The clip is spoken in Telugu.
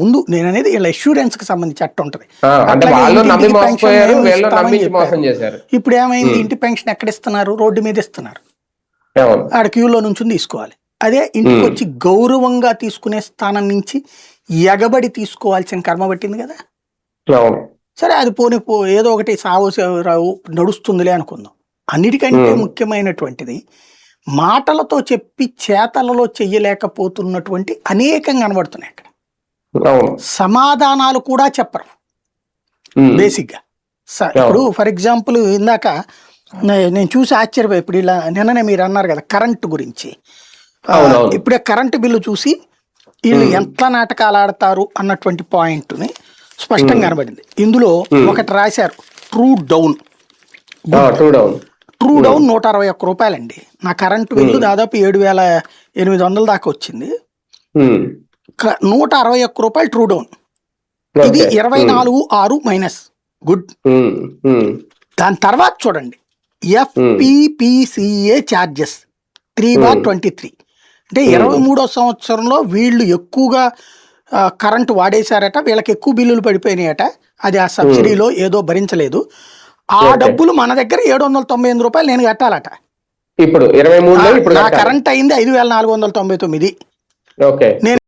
ముందు నేను అనేది వీళ్ళ అష్యూరెన్స్కి సంబంధించి అట్ట ఉంటది. ఇప్పుడు ఏమైంది? ఇంటి పెన్షన్ ఎక్కడ ఇస్తున్నారు? రోడ్డు మీద ఇస్తున్నారు. ఆడ క్యూలో నుంచి తీసుకోవాలి. అదే ఇంటికి వచ్చి గౌరవంగా తీసుకునే స్థానం నుంచి ఎగబడి తీసుకోవాల్సిన కర్మ పట్టింది కదా? సరే అది పోనీ పో ఏదో ఒకటి సావు నడుస్తుందిలే అనుకుందాం. అన్నిటికంటే. ముఖ్యమైనటువంటిది మాటలతో చెప్పి చేతలలో చెయ్యలేకపోతున్నటువంటి అనేకం కనబడుతున్నాయి సమాధానాలు కూడా చెప్పరు. ఉమ్, బేసిక్గా. స- ఇప్పుడు ఫర్ ఎగ్జాంపుల్ ఇందాక నేను చూసి ఆశ్చర్యపోయి ఇప్పుడు ఇలా నిన్ననే మీరు అన్నారు కదా కరెంట్ గురించి. ఇప్పుడే కరెంటు బిల్లు చూసి వీళ్ళు ఎంత నాటకాలు ఆడతారు అన్నటువంటి పాయింట్ని స్పష్టంగా కనబడింది. ఇందులో ఒకటి రాశారు true down true down. True down నూట అరవై ఒక్క రూపాయలండి. నా కరెంటు బిల్లు దాదాపు ఏడు వేల ఎనిమిది వందల దాకా వచ్చింది. నూట అరవై ఒక్క రూపాయలు ట్రూ డౌన్ ఇది okay. ఇరవై నాలుగు ఆరు మైనస్ గుడ్ ఉమ్, ఉమ్, దాని తర్వాత చూడండి. FPPCA charges three bar twenty three అంటే ఇరవై మూడో సంవత్సరంలో వీళ్ళు ఎక్కువగా కరెంటు వాడేశారట. వీళ్ళకి ఎక్కువ బిల్లులు పడిపోయినాయట. అది ఆ సబ్సిడీలో ఏదో భరించలేదు. ఆ. డబ్బులు మన దగ్గర ఏడు వందల తొంభై ఎనిమిది రూపాయలు నేను కట్టాలట. ఇప్పుడు ఇరవై ఇప్పుడు నా. కరెంట్ అయింది ఐదు వేల నాలుగు వందల తొంభై తొమ్మిది. నేను